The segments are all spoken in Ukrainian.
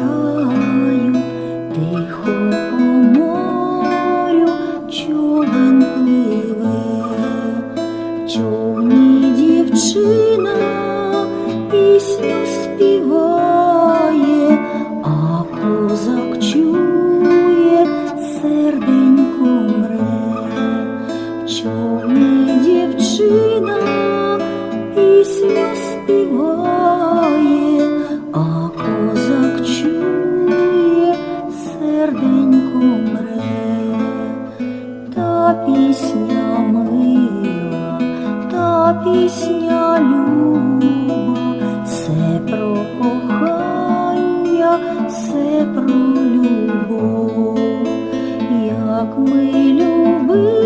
краю, тихо по морю човен пливе, в човні дівчина пісню співає, а козак чує, серденько мре, в човні дівчина пісню співає. Пісня мила, та пісня люба, все про кохання, все про любов, як ми любились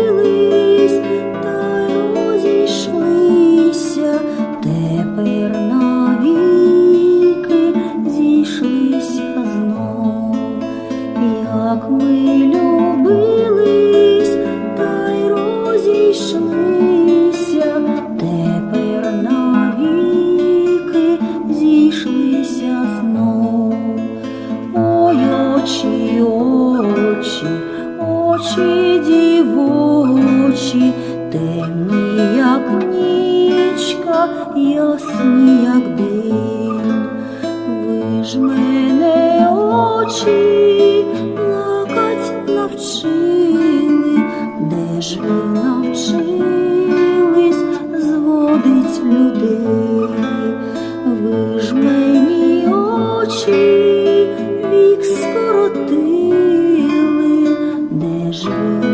очі дівочі, темні, як нічка, ясні, як день. Ви ж мене очі плакать навчили, де ж ви навчились зводить людей, ви ж мені очі you.